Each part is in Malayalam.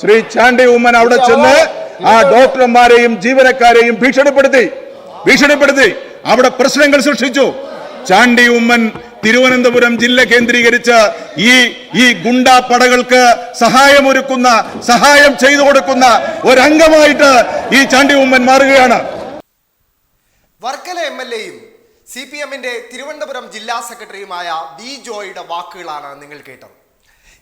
ശ്രീ ചാണ്ടി ഉമ്മൻ അവിടെ ചെന്ന് ആ ഡോക്ടർമാരെയും ജീവനക്കാരെയും ഭീഷണിപ്പെടുത്തി ഭീഷണിപ്പെടുത്തി. അവിടെ പ്രശ്നങ്ങൾ സൃഷ്ടിച്ചു. ചാണ്ടി ഉമ്മൻ തിരുവനന്തപുരം ജില്ല കേന്ദ്രീകരിച്ച് ഈ ഈ ഗുണ്ടാ പടകൾക്ക് സഹായമൊരുക്കുന്ന സഹായം ചെയ്തു കൊടുക്കുന്ന ഒരംഗമായിട്ട് ഈ ചാണ്ടി ഉമ്മൻ മാറുകയാണ്. വർക്കല എം എൽ എയും സി പി എമ്മിന്റെ തിരുവനന്തപുരം ജില്ലാ സെക്രട്ടറിയുമായ വി ജോയുടെ വാക്കുകളാണ് നിങ്ങൾ കേട്ടത്.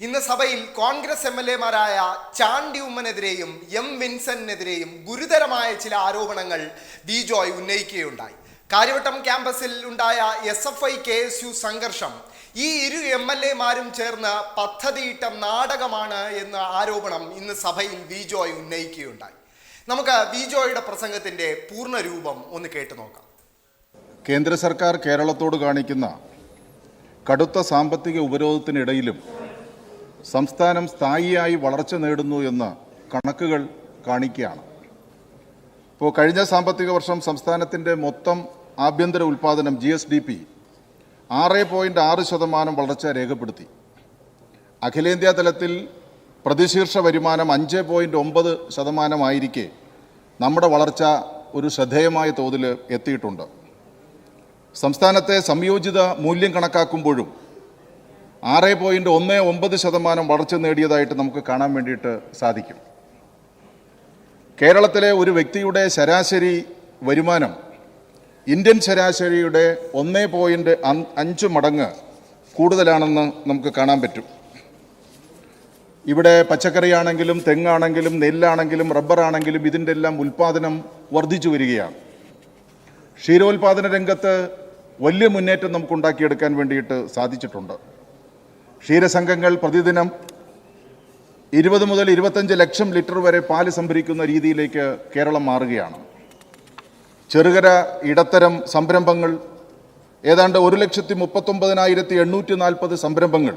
ഇന്ന് സഭയിൽ കോൺഗ്രസ് എം എൽ എമാരായ ചാണ്ടി ഉമ്മനെതിരെയും എം വിൻസെന്റിനെതിരെയും ഗുരുതരമായ ചില ആരോപണങ്ങൾ ബിജോയ് ഉന്നയിക്കുകയുണ്ടായി. കാര്യവട്ടം ക്യാമ്പസിൽ ഉണ്ടായ S F I K S U സംഘർഷം ഈ ഇരു എം എൽ എമാരും ചേർന്ന് പദ്ധതിയിട്ട നാടകമാണ് എന്ന ആരോപണം ഇന്ന് സഭയിൽ ബിജോയ് ഉന്നയിക്കുകയുണ്ടായി. നമുക്ക് ബി ജോയുടെ പ്രസംഗത്തിന്റെ പൂർണ രൂപം ഒന്ന് കേട്ടു നോക്കാം. കേന്ദ്ര സർക്കാർ കേരളത്തോട് കാണിക്കുന്ന കടുത്ത സാമ്പത്തിക ഉപരോധത്തിനിടയിലും സംസ്ഥാനം സ്ഥായിയായി വളർച്ച നേടുന്നു എന്ന് കണക്കുകൾ കാണിക്കുകയാണ്. ഇപ്പോൾ കഴിഞ്ഞ സാമ്പത്തിക വർഷം സംസ്ഥാനത്തിന്റെ മൊത്തം ആഭ്യന്തര ഉൽപ്പാദനം ജി എസ് ഡി പി ആറ് പോയിന്റ് ആറ് ശതമാനം വളർച്ച രേഖപ്പെടുത്തി. അഖിലേന്ത്യാ തലത്തിൽ പ്രതിശീർഷ വരുമാനം അഞ്ച് പോയിന്റ് ഒമ്പത് ശതമാനമായിരിക്കെ നമ്മുടെ വളർച്ച ഒരു ശ്രദ്ധേയമായ തോതിൽ എത്തിയിട്ടുണ്ട്. സംസ്ഥാനത്തെ സംയോജിത മൂല്യം കണക്കാക്കുമ്പോഴും ആറ് പോയിന്റ് ഒന്ന് ഒമ്പത് ശതമാനം വളർച്ച നേടിയതായിട്ട് നമുക്ക് കാണാൻ വേണ്ടിയിട്ട് സാധിക്കും. കേരളത്തിലെ ഒരു വ്യക്തിയുടെ ശരാശരി വരുമാനം ഇന്ത്യൻ ശരാശരിയുടെ ഒന്ന് പോയിന്റ് അഞ്ച് മടങ്ങ് കൂടുതലാണെന്ന് നമുക്ക് കാണാൻ പറ്റും. ഇവിടെ പച്ചക്കറിയാണെങ്കിലും തെങ്ങാണെങ്കിലും നെല്ലാണെങ്കിലും റബ്ബറാണെങ്കിലും ഇതിന്റെ എല്ലാം ഉൽപ്പാദനം വർദ്ധിച്ചു വരികയാണ്. ക്ഷീരോത്പാദന രംഗത്ത് വലിയ മുന്നേറ്റം നമുക്ക് ഉണ്ടാക്കിയെടുക്കാൻ വേണ്ടിയിട്ട് സാധിച്ചിട്ടുണ്ട്. ക്ഷീരസംഘങ്ങൾ പ്രതിദിനം ഇരുപത് മുതൽ ഇരുപത്തഞ്ച് ലക്ഷം ലിറ്റർ വരെ പാൽ സംഭരിക്കുന്ന രീതിയിലേക്ക് കേരളം മാറുകയാണ്. ചെറുകര ഇടത്തരം സംരംഭങ്ങൾ ഏതാണ്ട് ഒരു ലക്ഷത്തി മുപ്പത്തൊമ്പതിനായിരത്തി എണ്ണൂറ്റി നാൽപ്പത് സംരംഭങ്ങൾ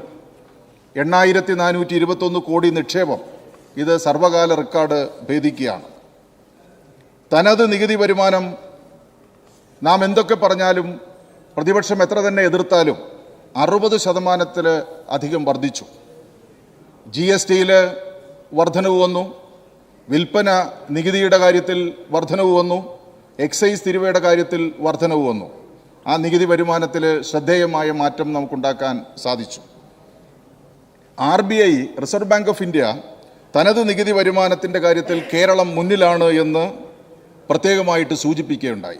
എണ്ണായിരത്തി നാനൂറ്റി ഇരുപത്തൊന്ന് കോടി നിക്ഷേപം. ഇത് സർവകാല റെക്കോർഡ് ഭേദിക്കുകയാണ്. തനത് നികുതി വരുമാനം നാം എന്തൊക്കെ പറഞ്ഞാലും പ്രതിപക്ഷം എത്ര തന്നെ എതിർത്താലും അറുപത് ശതമാനത്തിൽ അധികം വർദ്ധിച്ചു. ജി എസ് ടിയിൽ വർധനവ് വന്നു. വിൽപ്പന നികുതിയുടെ കാര്യത്തിൽ വർധനവ് വന്നു. എക്സൈസ് തിരുവയുടെ കാര്യത്തിൽ വർധനവ് വന്നു. ആ നികുതി വരുമാനത്തിൽ ശ്രദ്ധേയമായ മാറ്റം നമുക്കുണ്ടാക്കാൻ സാധിച്ചു. R B I Reserve Bank of India തനത് നികുതി വരുമാനത്തിന്റെ കാര്യത്തിൽ കേരളം മുന്നിലാണ് എന്ന് പ്രത്യേകമായിട്ട് സൂചിപ്പിക്കുകയുണ്ടായി.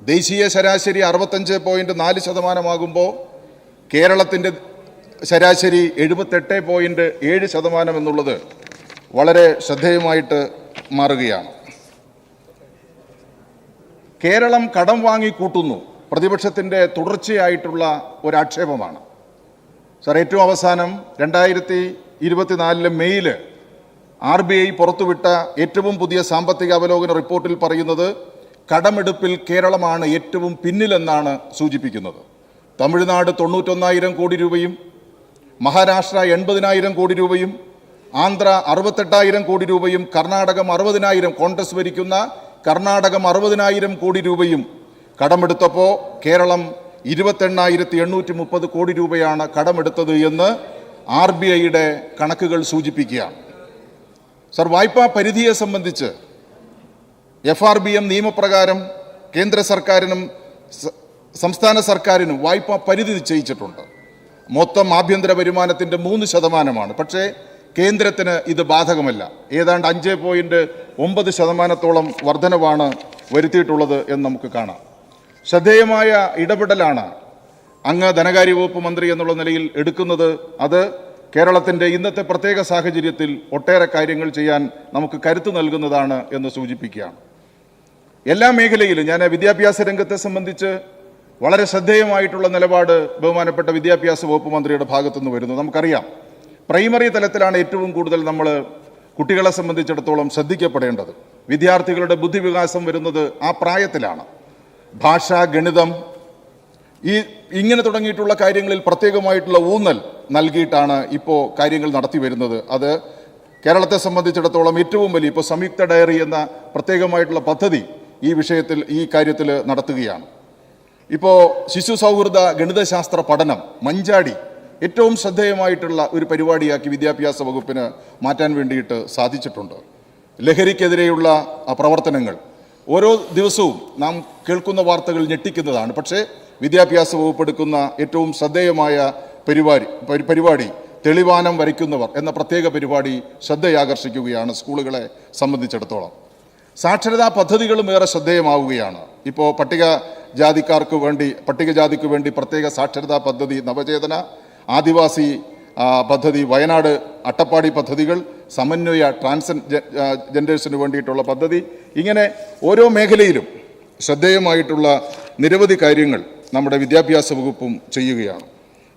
ദേശീയ ശരാശരി അറുപത്തഞ്ച് പോയിന്റ് നാല് ശതമാനമാകുമ്പോൾ കേരളത്തിന്റെ ശരാശരി എഴുപത്തെട്ട് പോയിന്റ് ഏഴ് ശതമാനം എന്നുള്ളത് വളരെ ശ്രദ്ധേയമായിട്ട് മാറുകയാണ്. കേരളം കടം വാങ്ങി കൂട്ടുന്നു. പ്രതിപക്ഷത്തിന്റെ തുടർച്ചയായിട്ടുള്ള ഒരാക്ഷേപമാണ്. സാർ ഏറ്റവും അവസാനം രണ്ടായിരത്തി ഇരുപത്തിനാലിലെ മെയ്യിൽ ആർ ബി ഐ പുറത്തുവിട്ട ഏറ്റവും പുതിയ സാമ്പത്തിക അവലോകന റിപ്പോർട്ടിൽ പറയുന്നത് കടമെടുപ്പിൽ കേരളമാണ് ഏറ്റവും പിന്നിലെന്നാണ് സൂചിപ്പിക്കുന്നത്. തമിഴ്നാട് തൊണ്ണൂറ്റൊന്നായിരം കോടി രൂപയും മഹാരാഷ്ട്ര എൺപതിനായിരം കോടി രൂപയും ആന്ധ്ര അറുപത്തെട്ടായിരം കോടി രൂപയും കർണാടകം അറുപതിനായിരം കോൺഗ്രസ് ഭരിക്കുന്ന കർണാടകം അറുപതിനായിരം കോടി രൂപയും കടമെടുത്തപ്പോൾ കേരളം ഇരുപത്തെണ്ണായിരത്തി എണ്ണൂറ്റി മുപ്പത് കോടി രൂപയാണ് കടമെടുത്തത് എന്ന് ആർ ബി ഐയുടെ കണക്കുകൾ സൂചിപ്പിക്കുകയാണ് സർ വായ്പാ പരിധിയെ സംബന്ധിച്ച് എഫ് ആർ ബി എം നിയമപ്രകാരം കേന്ദ്ര സർക്കാരിനും സംസ്ഥാന സർക്കാരിനും വായ്പാ പരിധി നിശ്ചയിച്ചിട്ടുണ്ട്. മൊത്തം ആഭ്യന്തര വരുമാനത്തിന്റെ മൂന്ന് ശതമാനമാണ്. പക്ഷേ കേന്ദ്രത്തിന് ഇത് ബാധകമല്ല. ഏതാണ്ട് അഞ്ച് പോയിന്റ് ഒമ്പത് ശതമാനത്തോളം വർധനവാണ് വരുത്തിയിട്ടുള്ളത് എന്ന് നമുക്ക് കാണാം. ശ്രദ്ധേയമായ ഇടപെടലാണ് അങ്ങ് ധനകാര്യ വകുപ്പ് മന്ത്രി എന്നുള്ള നിലയിൽ എടുക്കുന്നത്. അത് കേരളത്തിന്റെ ഇന്നത്തെ പ്രത്യേക സാഹചര്യത്തിൽ ഒട്ടേറെ കാര്യങ്ങൾ ചെയ്യാൻ നമുക്ക് കരുത്ത് നൽകുന്നതാണ് എന്ന് സൂചിപ്പിക്കുകയാണ്. എല്ലാ മേഖലയിലും ഞാൻ വിദ്യാഭ്യാസ രംഗത്തെ സംബന്ധിച്ച് വളരെ ശ്രദ്ധേയമായിട്ടുള്ള നിലപാട് ബഹുമാനപ്പെട്ട വിദ്യാഭ്യാസ വകുപ്പ് മന്ത്രിയുടെ ഭാഗത്തുനിന്ന് വരുന്നു. നമുക്കറിയാം. പ്രൈമറി തലത്തിലാണ് ഏറ്റവും കൂടുതൽ നമ്മൾ കുട്ടികളെ സംബന്ധിച്ചിടത്തോളം ശ്രദ്ധിക്കപ്പെടേണ്ടത്. വിദ്യാർത്ഥികളുടെ ബുദ്ധിവികാസം വരുന്നത് ആ പ്രായത്തിലാണ്. ഭാഷ ഗണിതം ഈ ഇങ്ങനെ തുടങ്ങിയിട്ടുള്ള കാര്യങ്ങളിൽ പ്രത്യേകമായിട്ടുള്ള ഊന്നൽ നൽകിയിട്ടാണ് ഇപ്പോൾ കാര്യങ്ങൾ നടത്തി വരുന്നത്. അത് കേരളത്തെ സംബന്ധിച്ചിടത്തോളം ഏറ്റവും വലിയ ഇപ്പോൾ സംയുക്ത ഡയറി എന്ന പ്രത്യേകമായിട്ടുള്ള പദ്ധതി ഈ വിഷയത്തിൽ ഈ കാര്യത്തിൽ നടത്തുകയാണ്. ഇപ്പോൾ ശിശു സൗഹൃദ ഗണിതശാസ്ത്ര പഠനം മഞ്ചാടി ഏറ്റവും ശ്രദ്ധേയമായിട്ടുള്ള ഒരു പരിപാടിയാക്കി വിദ്യാഭ്യാസ വകുപ്പിന് മാറ്റാൻ വേണ്ടിയിട്ട് സാധിച്ചിട്ടുണ്ട്. ലഹരിക്കെതിരെയുള്ള പ്രവർത്തനങ്ങൾ. ഓരോ ദിവസവും നാം കേൾക്കുന്ന വാർത്തകൾ ഞെട്ടിക്കുന്നതാണ്. പക്ഷേ വിദ്യാഭ്യാസ വകുപ്പ് എടുക്കുന്ന ഏറ്റവും ശ്രദ്ധേയമായ പരിപാടി പരി- പരിപാടി തെളിവാനം വരയ്ക്കുന്നവർ എന്ന പ്രത്യേക പരിപാടി ശ്രദ്ധയാകർഷിക്കുകയാണ് സ്കൂളുകളെ സംബന്ധിച്ചിടത്തോളം. സാക്ഷരതാ പദ്ധതികളും ഏറെ ശ്രദ്ധേയമാവുകയാണ്. ഇപ്പോൾ പട്ടിക ജാതിക്കാർക്ക് വേണ്ടി പട്ടികജാതിക്ക് വേണ്ടി പ്രത്യേക സാക്ഷരതാ പദ്ധതി നവചേതന ആദിവാസി പദ്ധതി വയനാട് അട്ടപ്പാടി പദ്ധതികൾ സമന്വയ ട്രാൻസ് ജനറേഷന് വേണ്ടിയിട്ടുള്ള പദ്ധതി. ഇങ്ങനെ ഓരോ മേഖലയിലും ശ്രദ്ധേയമായിട്ടുള്ള നിരവധി കാര്യങ്ങൾ നമ്മുടെ വിദ്യാഭ്യാസ വകുപ്പും ചെയ്യുകയാണ്.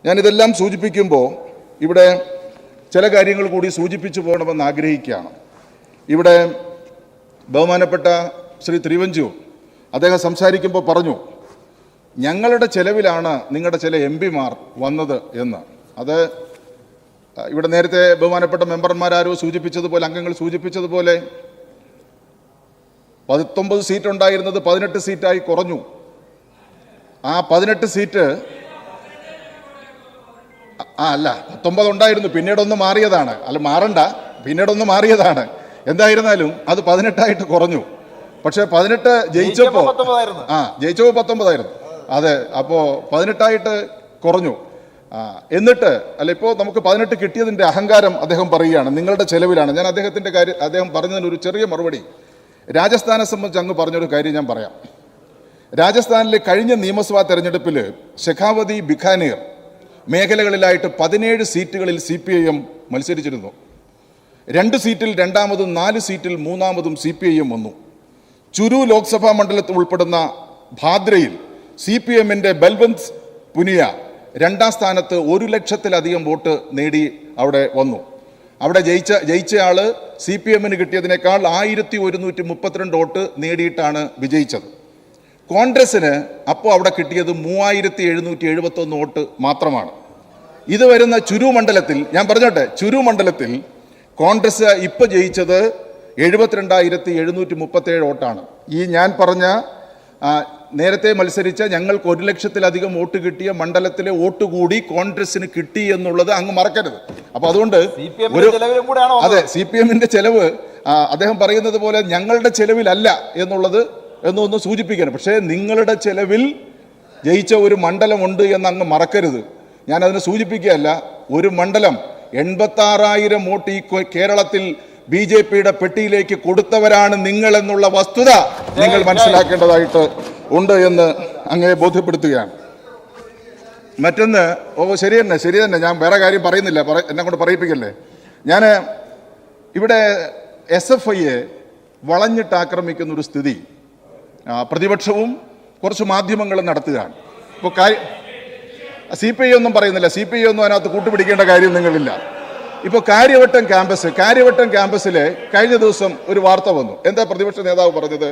ഞാനിതെല്ലാം സൂചിപ്പിക്കുമ്പോൾ ഇവിടെ ചില കാര്യങ്ങൾ കൂടി സൂചിപ്പിച്ചു പോകണമെന്ന് ആഗ്രഹിക്കുകയാണ്. ഇവിടെ ബഹുമാനപ്പെട്ട ശ്രീ തിരുവഞ്ചൂർ അദ്ദേഹം സംസാരിക്കുമ്പോൾ പറഞ്ഞു ഞങ്ങളുടെ ചെലവിലാണ് നിങ്ങളുടെ ചില എം പിമാർ വന്നത് എന്ന്. അത് ഇവിടെ നേരത്തെ ബഹുമാനപ്പെട്ട മെമ്പർമാരാരോ സൂചിപ്പിച്ചതുപോലെ അംഗങ്ങൾ സൂചിപ്പിച്ചതുപോലെ പത്തൊമ്പത് സീറ്റ് ഉണ്ടായിരുന്നത് പതിനെട്ട് സീറ്റായി കുറഞ്ഞു. ആ പതിനെട്ട് സീറ്റ് ആ അല്ല പത്തൊമ്പത് ഉണ്ടായിരുന്നു പിന്നീടൊന്ന് മാറിയതാണ്. അല്ല മാറണ്ട പിന്നീടൊന്ന് മാറിയതാണ്. എന്തായിരുന്നാലും അത് പതിനെട്ടായിട്ട് കുറഞ്ഞു. പക്ഷെ പതിനെട്ട് ജയിച്ചപ്പോ ആ ജയിച്ചപ്പോ പത്തൊമ്പതായിരുന്നു. അതെ അപ്പോ പതിനെട്ടായിട്ട് കുറഞ്ഞു. ആ എന്നിട്ട് അല്ല ഇപ്പോ നമുക്ക് പതിനെട്ട് കിട്ടിയതിന്റെ അഹങ്കാരം അദ്ദേഹം പറയുകയാണ്. നിങ്ങളുടെ ചെലവിലാണ്. ഞാൻ അദ്ദേഹത്തിന്റെ കാര്യം അദ്ദേഹം പറഞ്ഞതിന് ഒരു ചെറിയ മറുപടി. രാജസ്ഥാനെ സംബന്ധിച്ച് അങ്ങ് പറഞ്ഞൊരു കാര്യം ഞാൻ പറയാം. രാജസ്ഥാനിലെ കഴിഞ്ഞ നിയമസഭാ തെരഞ്ഞെടുപ്പിൽ ഷെഖാവതി ബിഖാനീർ മേഖലകളിലായിട്ട് പതിനേഴ് സീറ്റുകളിൽ സി പി ഐ എം മത്സരിച്ചിരുന്നു. രണ്ട് സീറ്റിൽ രണ്ടാമതും നാല് സീറ്റിൽ മൂന്നാമതും സി പി ഐ എം വന്നു. ചുരു ലോക്സഭാ മണ്ഡലത്തിൽ ഉൾപ്പെടുന്ന ഭാദ്രയിൽ സി പി എമ്മിന്റെ ബൽവന്ത് പുനിയ രണ്ടാം സ്ഥാനത്ത് ഒരു ലക്ഷത്തിലധികം വോട്ട് നേടി അവിടെ വന്നു. അവിടെ ജയിച്ച ജയിച്ചയാൾ സി പി എമ്മിന് കിട്ടിയതിനേക്കാൾ ആയിരത്തി ഒരുന്നൂറ്റി മുപ്പത്തിരണ്ട് വോട്ട് നേടിയിട്ടാണ് വിജയിച്ചത്. കോൺഗ്രസ്സിന് അപ്പോൾ അവിടെ കിട്ടിയത് മൂവായിരത്തി എഴുന്നൂറ്റി എഴുപത്തൊന്ന് വോട്ട് മാത്രമാണ്. ഇത് വരുന്ന ചുരു മണ്ഡലത്തിൽ ഞാൻ പറഞ്ഞോട്ടെ ചുരു മണ്ഡലത്തിൽ കോൺഗ്രസ് ഇപ്പോൾ ജയിച്ചത് എഴുപത്തിരണ്ടായിരത്തി എഴുന്നൂറ്റി മുപ്പത്തേഴ് വോട്ടാണ്. ഈ ഞാൻ പറഞ്ഞ നേരത്തെ മത്സരിച്ച ഞങ്ങൾക്ക് ഒരു ലക്ഷത്തിലധികം വോട്ട് കിട്ടിയ മണ്ഡലത്തിലെ വോട്ട് കൂടി കോൺഗ്രസിന് കിട്ടി എന്നുള്ളത് അങ്ങ് മറക്കരുത്. അപ്പൊ അതുകൊണ്ട് ഒരു അതെ സി പി എമ്മിന്റെ ചെലവ് അദ്ദേഹം പറയുന്നത് പോലെ ഞങ്ങളുടെ ചെലവിലല്ല എന്നുള്ളത് എന്നൊന്ന് സൂചിപ്പിക്കണം. പക്ഷേ നിങ്ങളുടെ ചെലവിൽ ജയിച്ച ഒരു മണ്ഡലമുണ്ട് എന്ന് അങ്ങ് മറക്കരുത്. ഞാൻ അതിനെ സൂചിപ്പിക്കുകയല്ല ഒരു മണ്ഡലം എൺപത്താറായിരം വോട്ട് ഈ കേരളത്തിൽ ബി ജെ പിയുടെ പെട്ടിയിലേക്ക് കൊടുത്തവരാണ് നിങ്ങൾ എന്നുള്ള വസ്തുത നിങ്ങൾ മനസ്സിലാക്കേണ്ടതായിട്ട് ഉണ്ട് എന്ന് അങ്ങനെ ബോധ്യപ്പെടുത്തുകയാണ്. മറ്റൊന്ന് ഓ ശരി തന്നെ ശരി തന്നെ. ഞാൻ വേറെ കാര്യം പറയുന്നില്ല. പറ എന്നെ കൊണ്ട് പറയിപ്പിക്കല്ലേ. ഞാൻ ഇവിടെ എസ് എഫ് ഐയെ വളഞ്ഞിട്ട് ആക്രമിക്കുന്ന ഒരു സ്ഥിതി പ്രതിപക്ഷവും കുറച്ച് മാധ്യമങ്ങളും നടത്തുകയാണ്. ഇപ്പോൾ കാര്യം സി പി ഐ ഒന്നും പറയുന്നില്ല. സി പി ഐ ഒന്നും അതിനകത്ത് കൂട്ടുപിടിക്കേണ്ട കാര്യം നിങ്ങളില്ല. ഇപ്പോൾ കാര്യവട്ടം ക്യാമ്പസ് കാര്യവട്ടം ക്യാമ്പസിലെ കഴിഞ്ഞ ദിവസം ഒരു വാർത്ത വന്നു. എന്താ പ്രതിപക്ഷ നേതാവ് പറഞ്ഞത്?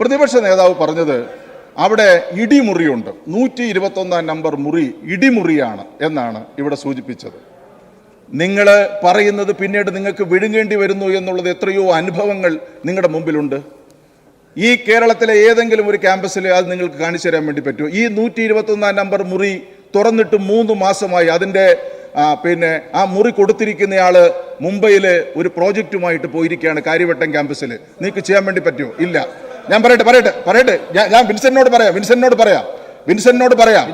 പ്രതിപക്ഷ നേതാവ് പറഞ്ഞത് അവിടെ ഇടിമുറിയുണ്ട്. നൂറ്റി ഇരുപത്തൊന്നാം നമ്പർ മുറി ഇടിമുറിയാണ് എന്നാണ് ഇവിടെ സൂചിപ്പിച്ചത്. നിങ്ങൾ പറയുന്നത് പിന്നീട് നിങ്ങൾക്ക് വിഴുങ്ങേണ്ടി വരുന്നു എന്നുള്ളത് എത്രയോ അനുഭവങ്ങൾ നിങ്ങളുടെ മുമ്പിലുണ്ട്. ഈ കേരളത്തിലെ ഏതെങ്കിലും ഒരു ക്യാമ്പസിൽ അത് നിങ്ങൾക്ക് കാണിച്ചു തരാൻ വേണ്ടി പറ്റുമോ? ഈ നൂറ്റി ഇരുപത്തൊന്നാം നമ്പർ മുറി തുറന്നിട്ട് മൂന്ന് മാസമായി അതിന്റെ പിന്നെ ആ മുറി കൊടുത്തിരിക്കുന്നയാൾ മുംബൈയിൽ ഒരു പ്രോജക്റ്റുമായിട്ട് പോയിരിക്കുകയാണ് കാര്യവട്ടം ക്യാമ്പസിൽ നിങ്ങൾക്ക് ചെയ്യാൻ വേണ്ടി പറ്റുമോ? ഇല്ല. ഞാൻ പറയട്ടെ പറയട്ടെ പറയട്ടെ. ഞാൻ വിൻസെന്റിനോട് പറയാം വിൻസെന്റിനോട് പറയാം വിൻസെന്റിനോട് പറയാം.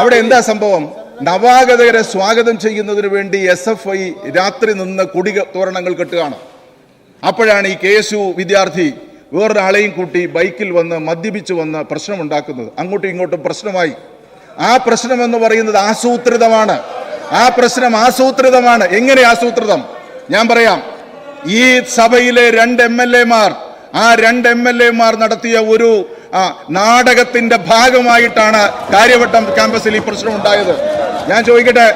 അവിടെ എന്താ സംഭവം? നവാഗതരെ സ്വാഗതം ചെയ്യുന്നതിന് വേണ്ടി എസ് എഫ് ഐ രാത്രി നിന്ന് കൊടി തോരണങ്ങൾ കെട്ടുകയാണ്. അപ്പോഴാണ് ഈ കെ എസ് യു വിദ്യാർത്ഥി വേറൊരാളെയും കൂട്ടി ബൈക്കിൽ വന്ന് മദ്യപിച്ച് വന്ന് പ്രശ്നമുണ്ടാക്കുന്നത്. അങ്ങോട്ടും ഇങ്ങോട്ടും പ്രശ്നമായി. ആ പ്രശ്നമെന്ന് പറയുന്നത് ആസൂത്രിതമാണ്. ആ പ്രശ്നം ആസൂത്രിതമാണ്. എങ്ങനെ ആസൂത്രിതം? ഞാൻ പറയാം. ഈ സഭയിലെ രണ്ട് എം എൽ എമാർ ആ രണ്ട് എം എൽ എമാർ നടത്തിയ ഒരു നാടകത്തിന്റെ ഭാഗമായിട്ടാണ് കാര്യവട്ടം ക്യാമ്പസിൽ ഈ പ്രശ്നം ഉണ്ടായത്. ഞാൻ ചോദിക്കട്ടെ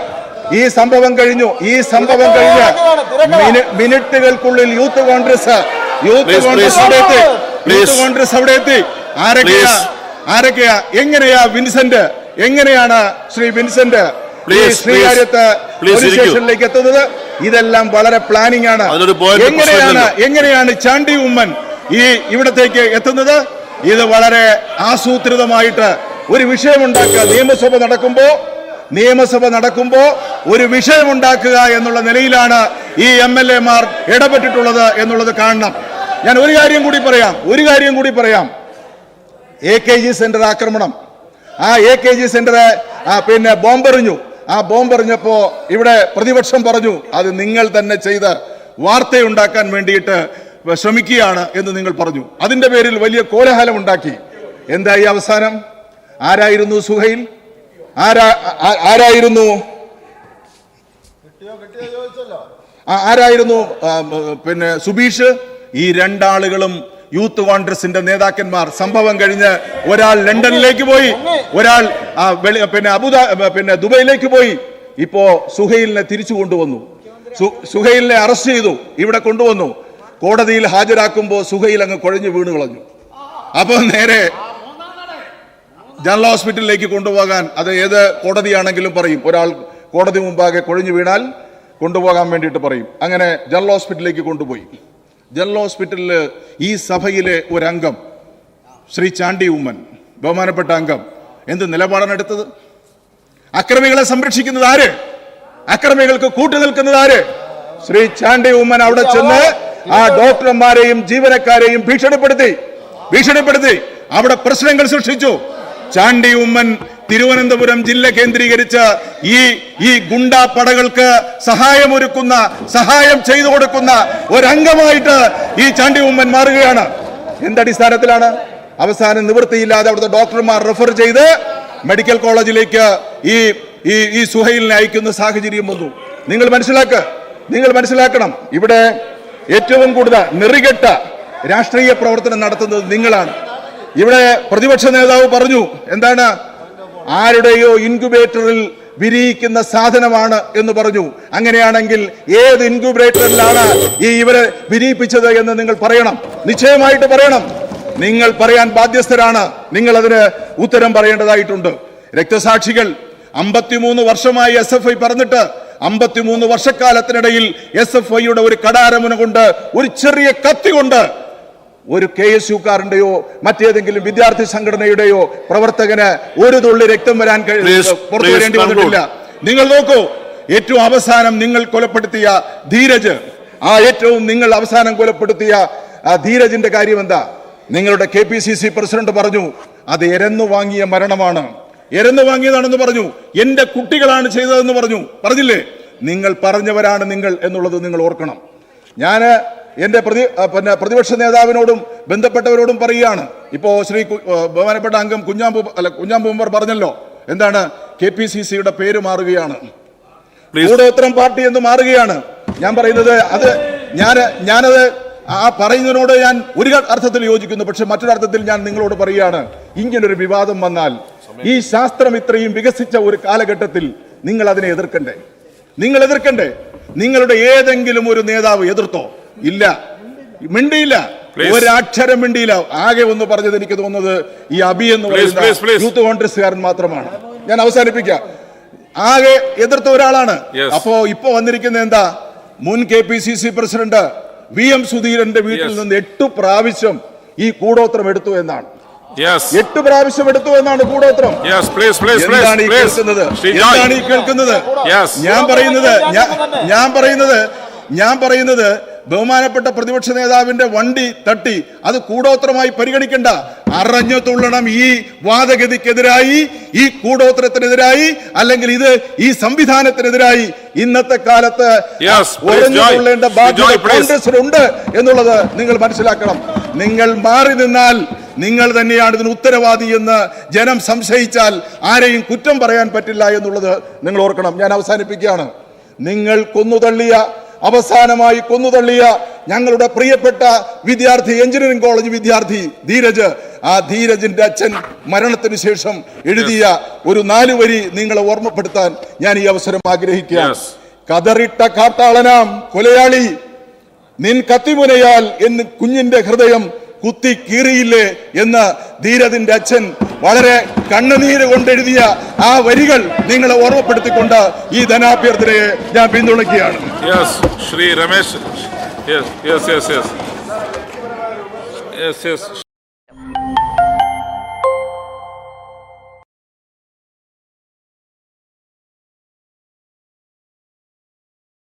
ഈ സംഭവം കഴിഞ്ഞു? ഈ സംഭവം കഴിഞ്ഞ് മിനിറ്റുകൾക്കുള്ളിൽ യൂത്ത് കോൺഗ്രസ് യൂത്ത് കോൺഗ്രസ്. അവിടെ എത്തി. യൂത്ത് കോൺഗ്രസ് അവിടെ എത്തി. ആരൊക്കെയാ? ആരൊക്കെയാ? എങ്ങനെയാ വിൻസെന്റ്? എങ്ങനെയാണ് ശ്രീ വിൻസെന്റ്? സ്റ്റേഷനിലേക്ക് എത്തുന്നത് ഇതെല്ലാം വളരെ പ്ലാനിംഗ് ആണ്. എങ്ങനെയാണ് എങ്ങനെയാണ് ചാണ്ടി ഉമ്മൻ ഈ ഇവിടത്തേക്ക് എത്തുന്നത്? ഇത് വളരെ ആസൂത്രിതമായിട്ട് ഒരു വിഷയമുണ്ടാക്കുക. നിയമസഭ നടക്കുമ്പോ നിയമസഭ നടക്കുമ്പോൾ ഒരു വിഷയമുണ്ടാക്കുക എന്നുള്ള നിലയിലാണ് ഈ എം എൽ എമാർ ഇടപെട്ടിട്ടുള്ളത് എന്നുള്ളത് കാണണം. ഞാൻ ഒരു കാര്യം കൂടി പറയാം. ഒരു കാര്യം കൂടി പറയാം. എ കെ ജി സെന്റർ ആക്രമണം. ആ എ കെ ജി സെന്റർ പിന്നെ ബോംബെറിഞ്ഞു. ആ ബോംബെറിഞ്ഞപ്പോ ഇവിടെ പ്രതിപക്ഷം പറഞ്ഞു അത് നിങ്ങൾ തന്നെ ചെയ്ത് വാർത്തയുണ്ടാക്കാൻ വേണ്ടിയിട്ട് ശ്രമിക്കുകയാണ് എന്ന് നിങ്ങൾ പറഞ്ഞു. അതിന്റെ പേരിൽ വലിയ കോലാഹലം ഉണ്ടാക്കി. എന്തായി അവസാനം? ആരായിരുന്നു സുഹൈൽ? ആരാ ആരായിരുന്നു? ആരായിരുന്നു? പിന്നെ സുബീഷ്. ഈ രണ്ടാളുകളും യൂത്ത് കോൺഗ്രസിന്റെ നേതാക്കന്മാർ സംഭവം കഴിഞ്ഞ് ഒരാൾ ലണ്ടനിലേക്ക് പോയി ഒരാൾ പിന്നെ അബുദാ പിന്നെ ദുബൈയിലേക്ക് പോയി. ഇപ്പോ സുഹൈലിനെ തിരിച്ചു കൊണ്ടുവന്നു. സുഹൈലിനെ അറസ്റ്റ് ചെയ്തു ഇവിടെ കൊണ്ടുവന്നു. കോടതിയിൽ ഹാജരാക്കുമ്പോൾ സുഹൈൽ അങ്ങ് കുഴഞ്ഞു വീണ് കളഞ്ഞു. അപ്പൊ നേരെ ജനറൽ ഹോസ്പിറ്റലിലേക്ക് കൊണ്ടുപോകാൻ അത് ഏത് കോടതിയാണെങ്കിലും പറയും. ഒരാൾ കോടതി മുമ്പാകെ കുഴഞ്ഞു വീണാൽ കൊണ്ടുപോകാൻ വേണ്ടിയിട്ട് പറയും. അങ്ങനെ ജനറൽ ഹോസ്പിറ്റലിലേക്ക് കൊണ്ടുപോയി. ജനറൽ ഹോസ്പിറ്റലിൽ ഈ സഭയിലെ ഒരംഗം ശ്രീ ചാണ്ടി ഉമ്മൻ ബഹുമാനപ്പെട്ട അംഗം എന്ത് നിലപാടാണ് എടുത്തത്? അക്രമികളെ സംരക്ഷിക്കുന്നത് ആര്? അക്രമികൾക്ക് കൂട്ടു നിൽക്കുന്നത് ആര്? ശ്രീ ചാണ്ടി ഉമ്മൻ അവിടെ ചെന്ന് ആ ഡോക്ടർമാരെയും ജീവനക്കാരെയും ഭീഷണിപ്പെടുത്തി ഭീഷണിപ്പെടുത്തി അവിടെ പ്രശ്നങ്ങൾ സൃഷ്ടിച്ചു. ചാണ്ടി ഉമ്മൻ തിരുവനന്തപുരം ജില്ല കേന്ദ്രീകരിച്ച് ഈ ഈ ഗുണ്ടാ പടകൾക്ക് സഹായമൊരുക്കുന്ന സഹായം ചെയ്തു കൊടുക്കുന്ന ഒരംഗമായിട്ട് ഈ ചാണ്ടി ഉമ്മൻ മാറുകയാണ്. എന്തടിസ്ഥാനത്തിലാണ്? അവസാനം നിവൃത്തിയില്ലാതെ അവിടുത്തെ ഡോക്ടർമാർ റെഫർ ചെയ്ത് മെഡിക്കൽ കോളേജിലേക്ക് ഈ ഈ ഈ സുഹൈലിനെ അയക്കുന്ന സാഹചര്യം വന്നു. നിങ്ങൾ മനസ്സിലാക്ക നിങ്ങൾ മനസ്സിലാക്കണം. ഇവിടെ ഏറ്റവും കൂടുതൽ നെറികെട്ട രാഷ്ട്രീയ പ്രവർത്തനം നടത്തുന്നത് നിങ്ങളാണ്. ഇവിടെ പ്രതിപക്ഷ നേതാവ് പറഞ്ഞു എന്താണ്? ആരുടെയോ ഇൻക്യുബേറ്ററിൽ വിരിയിക്കുന്ന സാധനമാണ് എന്ന് പറഞ്ഞു. അങ്ങനെയാണെങ്കിൽ ഏത് ഇൻക്യുബേറ്ററിലാണ് ഈ ഇവരെ വിരിയിപ്പിച്ചത് എന്ന് നിങ്ങൾ പറയണം. നിശ്ചയമായിട്ട് പറയണം. നിങ്ങൾ പറയാൻ ബാധ്യസ്ഥരാണ്. നിങ്ങൾ അതിന് ഉത്തരം പറയേണ്ടതായിട്ടുണ്ട്. രക്തസാക്ഷികൾ അമ്പത്തിമൂന്ന് വർഷമായി എസ് എഫ് ഐ പറഞ്ഞിട്ട് അമ്പത്തിമൂന്ന് വർഷക്കാലത്തിനിടയിൽ എസ് എഫ് ഐയുടെ ഒരു കടാരമുന കൊണ്ട് ഒരു ചെറിയ കത്തി കൊണ്ട് ഒരു കെ എസ് യുക്കാരന്റെയോ മറ്റേതെങ്കിലും വിദ്യാർത്ഥി സംഘടനയുടെയോ പ്രവർത്തകന് ഒരു തുള്ളി രക്തം വരാൻ പുറത്തു വരേണ്ടി വന്നിട്ടില്ല. നിങ്ങൾ നോക്കൂ ഏറ്റവും അവസാനം നിങ്ങൾ കൊലപ്പെടുത്തിയ ധീരജ്. ആ ഏറ്റവും നിങ്ങൾ അവസാനം കൊലപ്പെടുത്തിയ ആ ധീരജിന്റെ കാര്യം എന്താ? നിങ്ങളുടെ K P C C president പറഞ്ഞു അത് എരന്നു വാങ്ങിയ മരണമാണ്. എരന്നു വാങ്ങിയതാണെന്ന് പറഞ്ഞു. എന്റെ കുട്ടികളാണ് ചെയ്തതെന്ന് പറഞ്ഞു. പറഞ്ഞില്ലേ? നിങ്ങൾ പറഞ്ഞവരാണ് നിങ്ങൾ എന്നുള്ളത് നിങ്ങൾ ഓർക്കണം. ഞാൻ എന്റെ പ്രതി പിന്നെ പ്രതിപക്ഷ നേതാവിനോടും ബന്ധപ്പെട്ടവരോടും പറയുകയാണ്. ഇപ്പോ ശ്രീ ബഹുമാനപ്പെട്ട അംഗം കുഞ്ഞാമ്പൂ അല്ല കുഞ്ഞാമ്പൂമ്പർ പറഞ്ഞല്ലോ. എന്താണ്? കെ പി സി സിയുടെ പേര് മാറുകയാണ്. കൂടോത്തരം കൂടോത്രം പാർട്ടി എന്ന് മാറുകയാണ്. ഞാൻ പറയുന്നത് അത് ഞാൻ ഞാനത് ആ പറയുന്നതിനോട് ഞാൻ ഒരു അർത്ഥത്തിൽ യോജിക്കുന്നു. പക്ഷെ മറ്റൊരർത്ഥത്തിൽ ഞാൻ നിങ്ങളോട് പറയുകയാണ്. ഇങ്ങനൊരു വിവാദം വന്നാൽ ഈ ശാസ്ത്രം ഇത്രയും വികസിച്ച ഒരു കാലഘട്ടത്തിൽ നിങ്ങൾ അതിനെ എതിർക്കണ്ടേ? നിങ്ങൾ എതിർക്കണ്ടേ? നിങ്ങളുടെ ഏതെങ്കിലും ഒരു നേതാവ് എതിർത്തോ? ഇല്ല. മിണ്ടിയില്ല. ഒരക്ഷരം മിണ്ടിയില്ല. ആകെ ഒന്ന് പറഞ്ഞത് എനിക്ക് തോന്നുന്നത് ഈ അബി എന്ന് പറയുന്ന യൂത്ത് കോൺഗ്രസ്സുകാരൻ മാത്രമാണ്. ഞാൻ അവസാനിപ്പിക്കാം. ആകെ എതിർത്ത ഒരാളാണ്. അപ്പോ ഇപ്പൊ വന്നിരിക്കുന്ന എന്താ? മുൻ K P C C president V M സുധീരന്റെ വീട്ടിൽ നിന്ന് എട്ടു പ്രാവശ്യം ഈ കൂടോത്രം എടുത്തു എന്നാണ്. എട്ട് പ്രാവശ്യം എടുത്തു എന്നാണ് കൂടോത്രം. എന്താണ് ഈ കേൾക്കുന്നത്? എന്താണ് ഈ കേൾക്കുന്നത്? ഞാൻ പറയുന്നത് ഞാൻ- ഞാൻ പറയുന്നത് ഞാൻ പറയുന്നത് ബഹുമാനപ്പെട്ട പ്രതിപക്ഷ നേതാവിന്റെ വണ്ടി തട്ടി അത് കൂടോത്രമായി പരിഗണിക്കണ്ട. അറിഞ്ഞു തുള്ളണം ഈ വാദഗതിക്കെതിരായി ഈ കൂടോത്രത്തിനെതിരായി അല്ലെങ്കിൽ ഇത് ഈ സംവിധാനത്തിനെതിരായി ഇന്നത്തെ കാലത്ത് ഉണ്ട്. തുള്ളേണ്ട ബാധ്യത കോൺഗ്രസിനുണ്ട് എന്നുള്ളത് നിങ്ങൾ മനസ്സിലാക്കണം. നിങ്ങൾ മാറി നിന്നാൽ നിങ്ങൾ തന്നെയാണ് ഇതിന് ഉത്തരവാദി എന്ന് ജനം സംശയിച്ചാൽ ആരെയും കുറ്റം പറയാൻ പറ്റില്ല എന്നുള്ളത് നിങ്ങൾ ഓർക്കണം. ഞാൻ അവസാനിപ്പിക്കുകയാണ്. നിങ്ങൾ കൊന്നുതള്ളിയ അവസാനമായി കൊന്നുതള്ളിയ ഞങ്ങളുടെ പ്രിയപ്പെട്ട വിദ്യാർത്ഥി എഞ്ചിനീയറിംഗ് കോളേജ് വിദ്യാർത്ഥി ധീരജ്. ആ ധീരജിന്റെ അച്ഛൻ മരണത്തിന് ശേഷം എഴുതിയ ഒരു നാലു വരി നിങ്ങളെ ഓർമ്മപ്പെടുത്താൻ ഞാൻ ഈ അവസരം ആഗ്രഹിക്കുകയാണ്. കതറിട്ട കാട്ടാളനാം കൊലയാളി നിൻ കത്തിമുനയാൽ എന്ന് കുഞ്ഞിന്റെ ഹൃദയം കുത്തി കീറിയില്ലേ എന്ന് ധീരതിന്റെ അച്ഛൻ വളരെ കണ്ണുനീര് കൊണ്ടെഴുതിയ ആ വരികൾ നിങ്ങളെ ഓർമ്മപ്പെടുത്തിക്കൊണ്ട് ഈ ധനാഭ്യർത്ഥനയെ ഞാൻ പിന്തുണയ്ക്കുകയാണ്. Yes, Shri